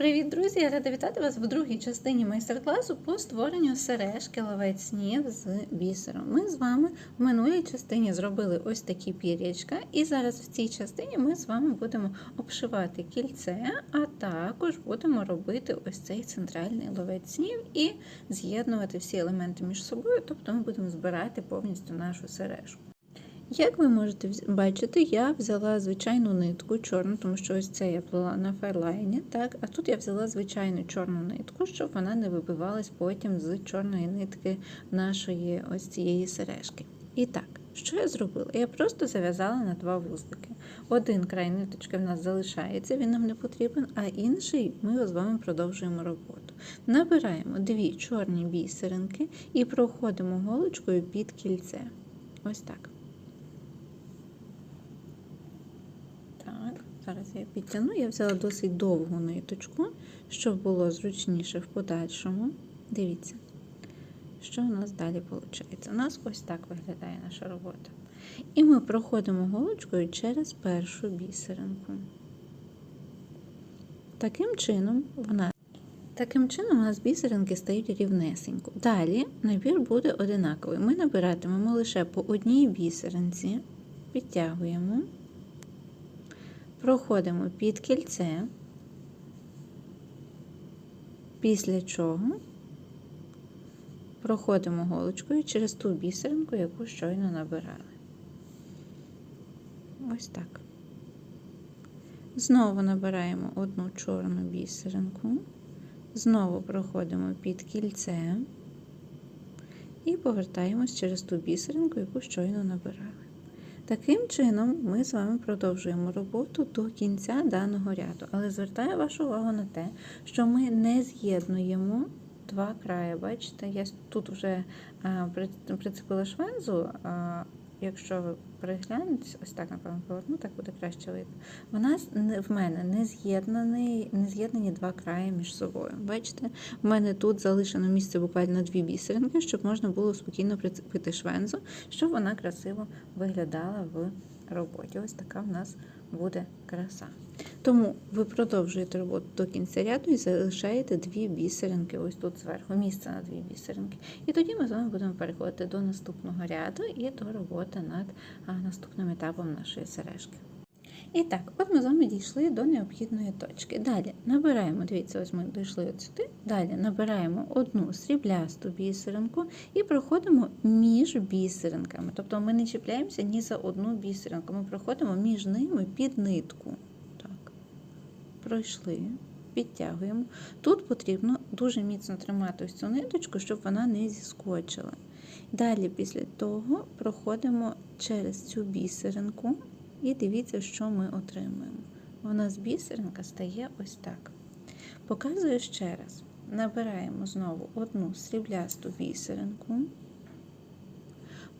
Привіт, друзі! Я рада вітати вас в другій частині майстер-класу по створенню сережки ловець снів з бісером. Ми з вами в минулій частині зробили ось такі пір'ячка, і зараз в цій частині ми з вами будемо обшивати кільце, а також будемо робити ось цей центральний ловець снів і з'єднувати всі елементи між собою, тобто ми будемо збирати повністю нашу сережку. Як ви можете бачити, я взяла звичайну нитку чорну, тому що ось це я плела на ферлайні, так, а тут я взяла звичайну чорну нитку, щоб вона не вибивалась потім з чорної нитки нашої ось цієї сережки. І так, що я зробила? Я просто зав'язала на два вузлики. Один край ниточки в нас залишається, він нам не потрібен, а інший ми з вами продовжуємо роботу. Набираємо дві чорні бісеринки і проходимо голочкою під кільце. Ось так. Так, зараз я підтягну. Я взяла досить довгу ниточку, щоб було зручніше в подальшому. Дивіться, що у нас далі виходить. У нас ось так виглядає наша робота. І ми проходимо голочкою через першу бісеринку. Таким чином, в нас Таким чином, у нас бісеринки стають рівнесенько. Далі набір буде одинаковий. Ми набиратимемо лише по одній бісеринці, підтягуємо, проходимо під кільце, після чого проходимо голочкою через ту бісеринку, яку щойно набирали. Ось так. Знову набираємо одну чорну бісеринку. Знову проходимо під кільце і повертаємось через ту бісеринку, яку щойно набирали. Таким чином, ми з вами продовжуємо роботу до кінця даного ряду. Але звертаю вашу увагу на те, що ми не з'єднуємо два краї. Бачите, я тут вже прицепила швензу. Якщо ви приглянетесь, ось так, напевно, поверну, так буде краще видно. Вона с- не- в мене не з'єднані, не з'єднані два краї між собою. Бачите, в мене тут залишено місце буквально дві бісеринки, щоб можна було спокійно прицепити швензу, щоб вона красиво виглядала в роботі. Ось така в нас буде краса. Тому ви продовжуєте роботу до кінця ряду і залишаєте дві бісеринки ось тут зверху, місце на дві бісеринки. І тоді ми з вами будемо переходити до наступного ряду і до роботи над наступним етапом нашої сережки. І так, от ми з вами дійшли до необхідної точки. Далі набираємо, дивіться, ось ми дійшли от сюди. Далі набираємо одну сріблясту бісеринку і проходимо між бісеринками. Тобто ми не чіпляємося ні за одну бісеринку, ми проходимо між ними під нитку. Пройшли, підтягуємо. Тут потрібно дуже міцно тримати ось цю ниточку, щоб вона не зіскочила. Далі, після того, проходимо через цю бісеринку. І дивіться, що ми отримуємо. У нас бісеринка стає ось так. Показую ще раз. Набираємо знову одну сріблясту бісеринку,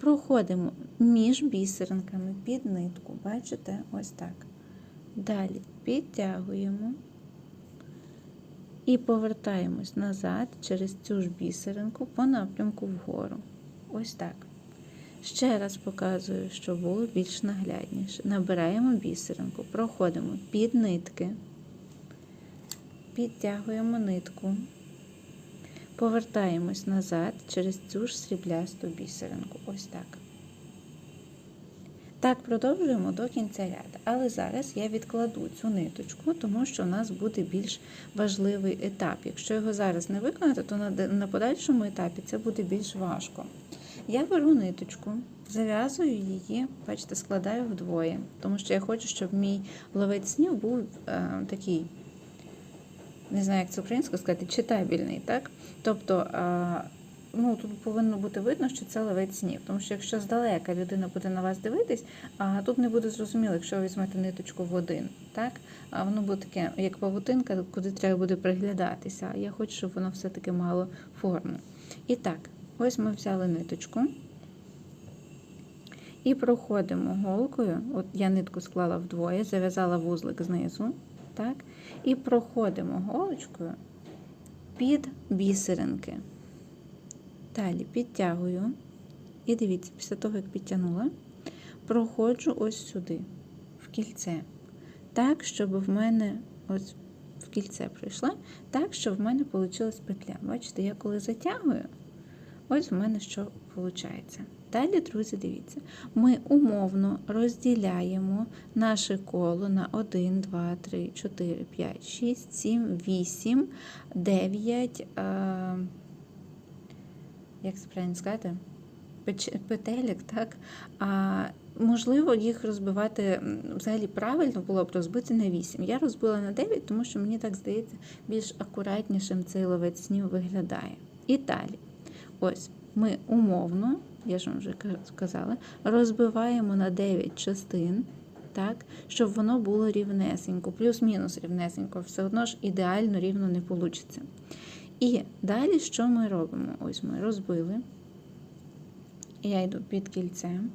проходимо між бісеринками під нитку. Бачите, ось так. Далі підтягуємо і повертаємось назад через цю ж бісеринку по напрямку вгору. Ось так. Ще раз показую, щоб було більш наглядніше. Набираємо бісеринку, проходимо під нитки, підтягуємо нитку, повертаємось назад через цю ж сріблясту бісеринку. Ось так. Так, продовжуємо до кінця ряду. Але зараз я відкладу цю ниточку, тому що у нас буде більш важливий етап. Якщо його зараз не виконати, то на, подальшому етапі це буде більш важко. Я беру ниточку, зав'язую її, бачите, складаю вдвоє, тому що я хочу, щоб мій ловець снів був е, такий, не знаю, як це українською сказати, читабельний. так? Тобто, е, ну, тут повинно бути видно, що це ловець снів. Тому що якщо здалека людина буде на вас дивитись, а тут не буде зрозуміло, якщо ви візьмете ниточку в один, так? А воно буде таке, як павутинка, куди треба буде приглядатися. Я хочу, щоб воно все-таки мало форму. І так, ось ми взяли ниточку. І проходимо голкою, от я нитку склала вдвоє, зав'язала вузлик знизу, так? І проходимо голочкою під бісеринки. Далі підтягую. І дивіться, після того, як підтягнула, проходжу ось сюди, в кільце. Так, щоб в мене ось в кільце пройшла, так, що в мене вийшла петля. Бачите, я коли затягую, ось в мене що виходить. Далі, друзі, дивіться, ми умовно розділяємо наше коло на 1, 2, 3, 4, 5, 6, 7, 8, 9, е, як це правильно сказати? Петелек, так? А, можливо, їх розбивати взагалі правильно було б розбити на 8. Я розбила на 9, тому що мені так здається, більш акуратнішим цей ловець снів виглядає. І далі. Ось ми умовно, я ж вам вже ка- сказала, розбиваємо на 9 частин, так, щоб воно було рівнесенько, плюс-мінус рівнесенько, все одно ж ідеально рівно не вийде. І далі що ми робимо? Ось ми розбили. Я йду під кільцем.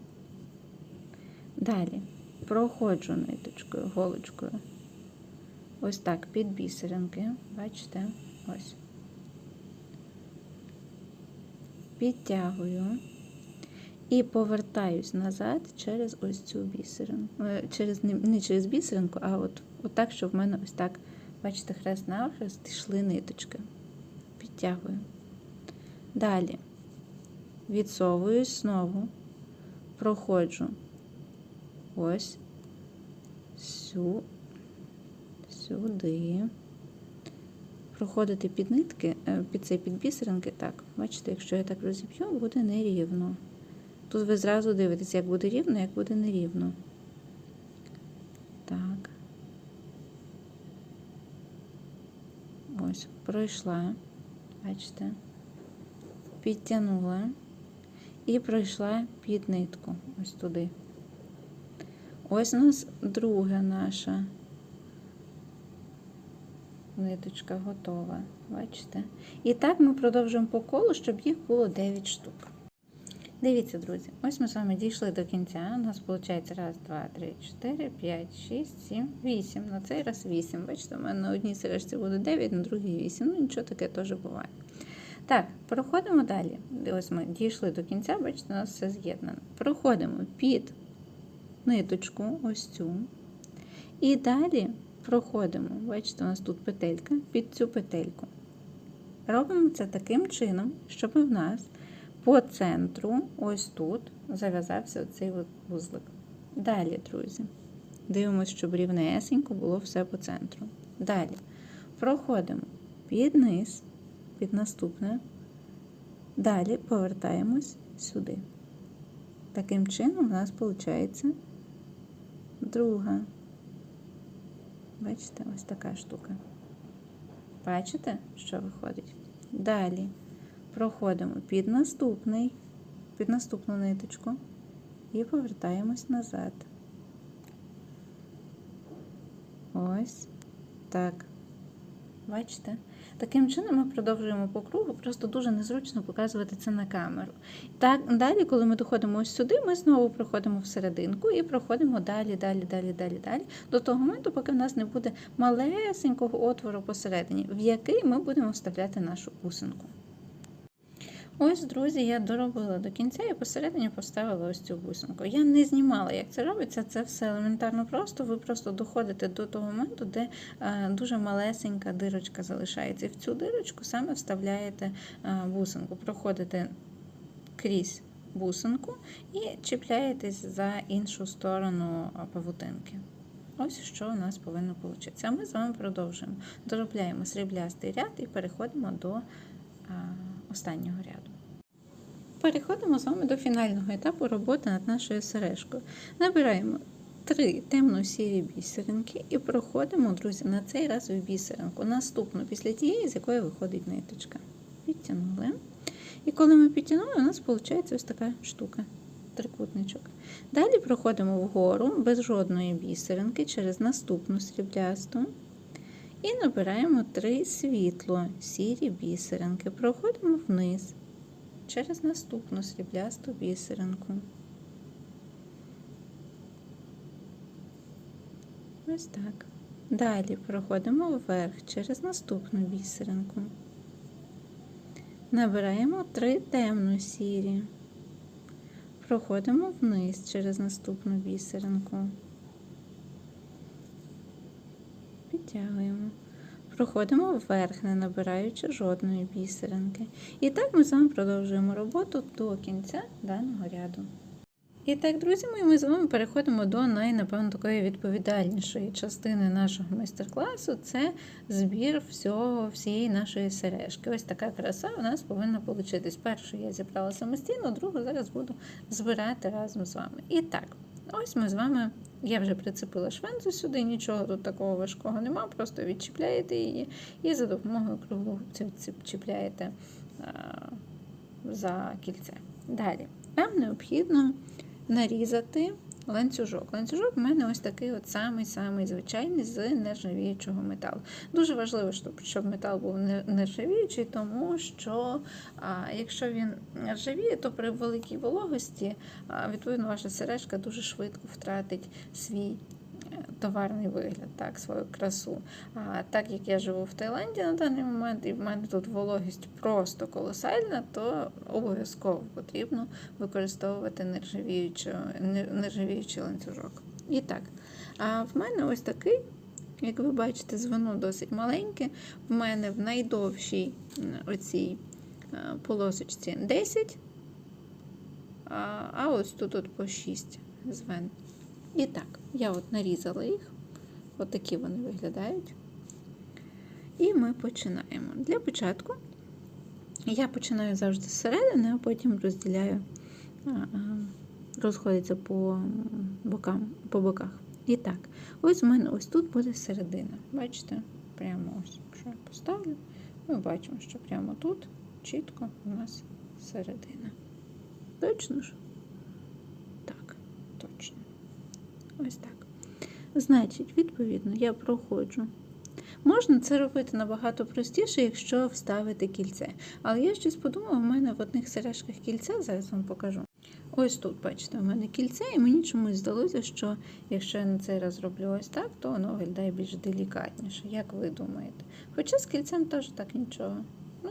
Далі проходжу ниточкою, голочкою. Ось так, під бісеринки. Бачите? Ось. Підтягую і повертаюсь назад через ось цю бісеринку. Е, Через, не- через бісеринку, а от, от так, щоб в мене ось так, бачите, хрест навхрест йшли ниточки. Підтягую. Далі відсовуюсь знову, проходжу ось сю, сюди. Проходити під нитки, е, під цей під бісеринки, так, бачите, якщо я так розіб'ю, буде нерівно. Тут ви зразу дивитесь, як буде рівно, як буде нерівно. Так. Ось, пройшла, бачите, підтягнула і пройшла під нитку, ось туди. Ось у нас друга наша ниточка готова. Бачите? І так ми продовжуємо по колу, щоб їх було 9 штук. Дивіться, друзі, ось ми з вами дійшли до кінця. У нас виходить раз, два, три, чотири, п'ять, шість, сім, вісім. На цей раз вісім. Бачите, у мене на одній сережці буде 9, на другій 8. Ну, нічого таке теж буває. Так, проходимо далі. Ось ми дійшли до кінця, бачите, у нас все з'єднано. Проходимо під ниточку, ось цю. І далі проходимо. Бачите, у нас тут петелька під цю петельку. Робимо це таким чином, щоб в нас по центру, ось тут, зав'язався цей вузлик. Далі, друзі, дивимося, щоб рівнесенько було все по центру. Далі проходимо під низ, під наступне. Далі повертаємось сюди. Таким чином у нас виходить друга. Бачите, ось така штука. Бачите, що виходить? Далі проходимо під наступний, під наступну ниточку і повертаємось назад. Ось так. Бачите? Таким чином ми продовжуємо по кругу, просто дуже незручно показувати це на камеру. Так, далі, коли ми доходимо ось сюди, ми знову проходимо всерединку і проходимо далі, далі, далі, далі, далі, до того моменту, поки в нас не буде малесенького отвору посередині, в який ми будемо вставляти нашу бусинку. Ось, друзі, я доробила до кінця і посередині поставила ось цю бусинку. Я не знімала, як це робиться, це все елементарно просто. Ви просто доходите до того моменту, де е, дуже малесенька дирочка залишається. І в цю дирочку саме вставляєте е, бусинку, проходите крізь бусинку і чіпляєтесь за іншу сторону е, павутинки. Ось що у нас повинно вийти. А ми з вами продовжуємо. Доробляємо сріблястий ряд і переходимо до останнього ряду. Переходимо з вами до фінального етапу роботи над нашою сережкою. Набираємо три темно-сірі бісеринки і проходимо, друзі, на цей раз в бісеринку. Наступну після тієї, з якої виходить ниточка. Підтягнули. І коли ми підтягнули, у нас виходить ось така штука. Трикутничок. Далі проходимо вгору без жодної бісеринки через наступну сріблясту. І набираємо три світло, сірі бісеринки. Проходимо вниз через наступну сріблясту бісеринку. Ось так. Далі проходимо вверх через наступну бісеринку. Набираємо три темно-сірі. Проходимо вниз через наступну бісеринку. Підтягуємо. проходимо вверх, не набираючи жодної бісеринки. І так ми з вами продовжуємо роботу до кінця даного ряду. І так, друзі мої, ми з вами переходимо до най, напевно, такої відповідальнішої частини нашого майстер-класу. Це збір всього, всієї нашої сережки. Ось така краса у нас повинна вийти. Першу я зібрала самостійно, другу зараз буду збирати разом з вами. І так, ось ми з вами. Я вже прицепила швенцу сюди, нічого тут такого важкого нема, просто відчіпляєте її і за допомогою кругу чіпляєте за кільце. Далі, нам необхідно нарізати ланцюжок. Ланцюжок в мене ось такий от самий-самий звичайний з нержавіючого металу. Дуже важливо, щоб, метал був нержавіючий, тому що а, якщо він нержавіє, то при великій вологості, а, відповідно, ваша сережка дуже швидко втратить свій товарний вигляд, так, свою красу. А так як я живу в Таїланді на даний момент, і в мене тут вологість просто колосальна, то обов'язково потрібно використовувати нержавіючий ланцюжок. І так, а в мене ось такий. Як ви бачите, звено досить маленьке. В мене в найдовшій оцій полосочці 10, а ось тут от по 6 звен. І так, я от нарізала їх, от такі вони виглядають. І ми починаємо. Для початку я починаю завжди зсередини, а потім розділяю, розходиться по бокам, по боках. І так, ось у мене ось тут буде середина. Бачите? Прямо ось, якщо я поставлю, ми бачимо, що прямо тут чітко у нас середина. Точно ж? Так, точно. Ось так. Значить, відповідно, я проходжу. Можна це робити набагато простіше, якщо вставити кільце. Але я щось подумала, в мене в одних сережках кільце, зараз вам покажу. Ось тут, бачите, у мене кільце, і мені чомусь здалося, що якщо я на цей раз роблю ось так, то воно виглядає більш делікатніше, як ви думаєте. Хоча з кільцем теж так нічого. Ну,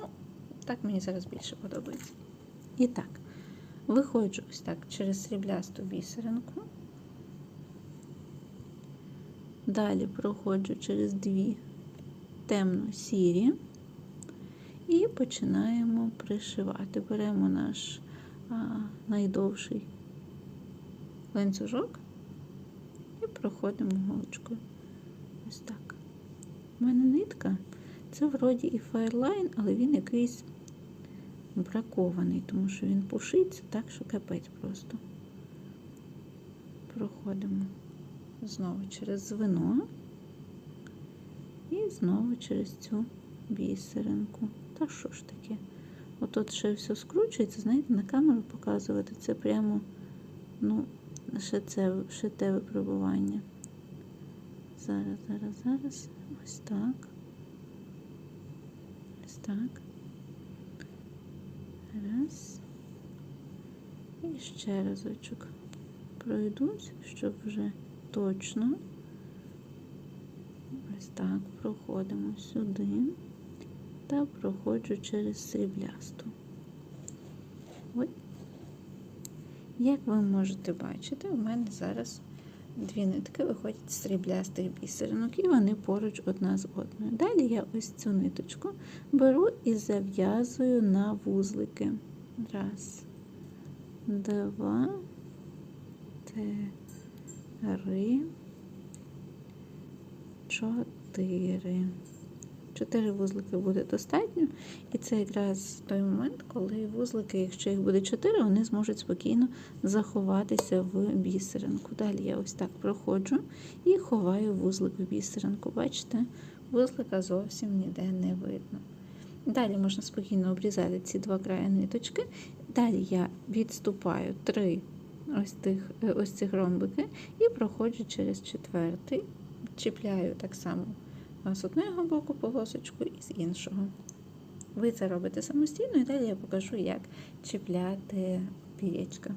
так мені зараз більше подобається. І так, виходжу ось так через сріблясту бісеринку. Далі проходжу через дві темно-сірі і починаємо пришивати. Беремо наш а, найдовший ланцюжок і проходимо голочкою. Ось так. У мене нитка, це вроді і файлайн, але він якийсь бракований, тому що він пушиться так, що капець просто. Проходимо знову через звено і знову через цю бісеринку. Та що ж таке? Отут ще все скручується, знаєте, на камеру показувати це прямо, ну, ще це ще те випробування. Зараз, зараз, зараз. Ось так. Ось так. Раз. І ще разочок пройдусь, щоб вже точно. Ось так проходимо сюди та проходжу через сріблясту. Ой. Як ви можете бачити, у мене зараз дві нитки виходять з сріблястих бісеринок, і вони поруч одна з одною. Далі я ось цю ниточку беру і зав'язую на вузлики. Раз, два, три, чотири. Чотири вузлики буде достатньо. І це якраз той момент, коли вузлики, якщо їх буде чотири, вони зможуть спокійно заховатися в бісеринку. Далі я ось так проходжу і ховаю вузлик в бісеринку. Бачите, вузлика зовсім ніде не видно. Далі можна спокійно обрізати ці два краї ниточки. Далі я відступаю три ось тих, е, ось ці ромбики і проходжу через четвертий, чіпляю так само з одного боку полосочку і з іншого. Ви це робите самостійно, і далі я покажу, як чіпляти пір'ячка.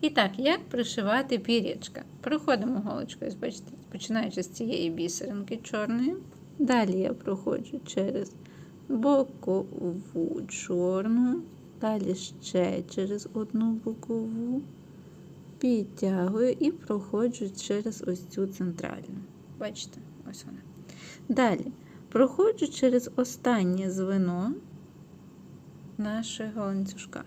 І так, як пришивати пір'ячка? Проходимо голочкою, бачите, починаючи з цієї бісеринки чорної. Далі я проходжу через бокову чорну, далі ще через одну бокову підтягую і проходжу через ось цю центральну. Бачите, ось вона. Далі проходжу через останнє звено нашого ланцюжка.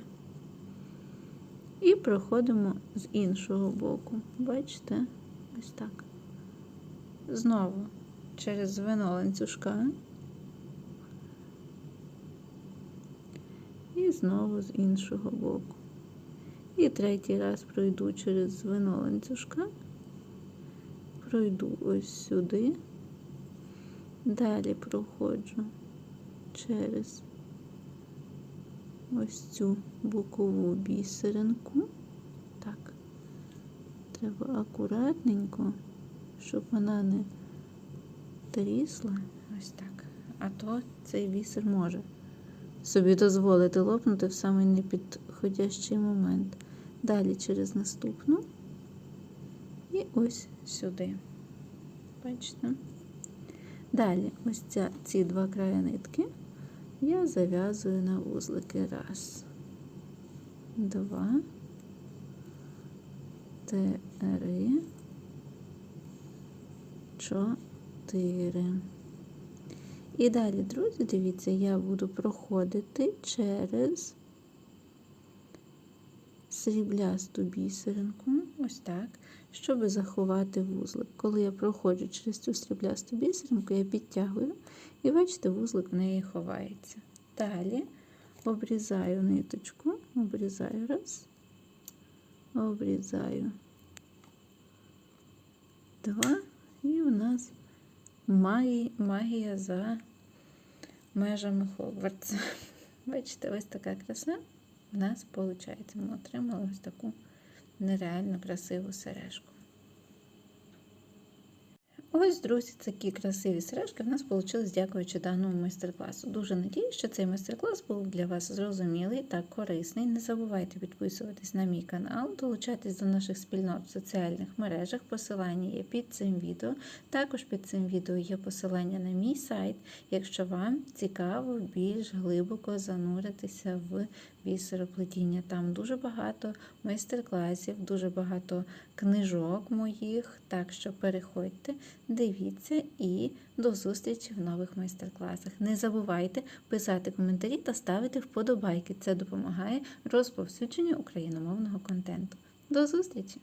І проходимо з іншого боку. Бачите? Ось так. Знову через звено ланцюжка. І знову з іншого боку. І третій раз пройду через звено ланцюжка, пройду ось сюди, далі проходжу через ось цю бокову бісеринку. Так, треба акуратненько, щоб вона не трісла. Ось так. А то цей бісер може собі дозволити лопнути в самий непідходящий момент. Далі через наступну і ось сюди. Бачите? Далі ось ця, ці два краї нитки я зав'язую на вузлики. Раз, два, три, чотири. І далі, друзі, дивіться, я буду проходити через сріблясту бісеринку, ось так, щоб заховати вузлик. Коли я проходжу через цю сріблясту бісеринку, я підтягую, і бачите, вузлик в неї ховається. Далі обрізаю ниточку, обрізаю раз, обрізаю два, і у нас магія, за межами Хогвартса. Бачите, ось така краса в нас виходить. Ми отримали ось таку нереально красиву сережку. Ось, друзі, такі красиві сережки в нас вийшли дякуючи даному майстер-класу. Дуже надію, що цей майстер-клас був для вас зрозумілий та корисний. Не забувайте підписуватись на мій канал, долучайтесь до наших спільнот в соціальних мережах. Посилання є під цим відео. Також під цим відео є посилання на мій сайт, якщо вам цікаво більш глибоко зануритися в бісероплетіння. Там дуже багато майстер-класів, дуже багато книжок моїх. Так що переходьте, дивіться і до зустрічі в нових майстер-класах. Не забувайте писати коментарі та ставити вподобайки. Це допомагає розповсюдженню україномовного контенту. До зустрічі!